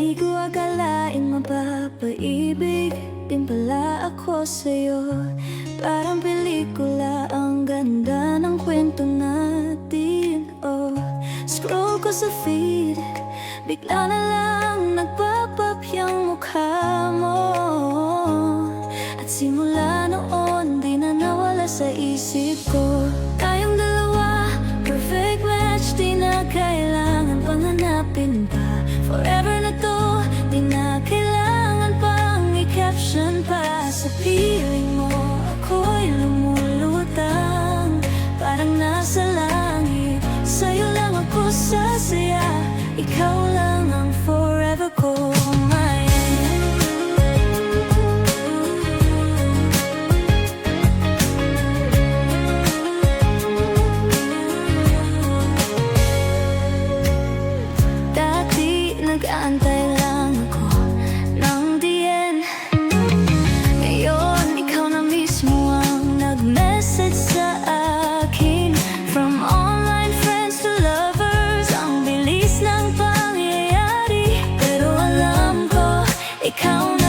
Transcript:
Di ko akalaing mapapaibig Din pala ako sa'yo. Parang pelikula Ang ganda ng kwento natin Oh, scroll ko sa feed Bigla na lang nagpapap yung mukha mo. At simula noon di na nawala sa isip ko. magsasaya Ikaw lang ang forever ko Dati nag-aantay count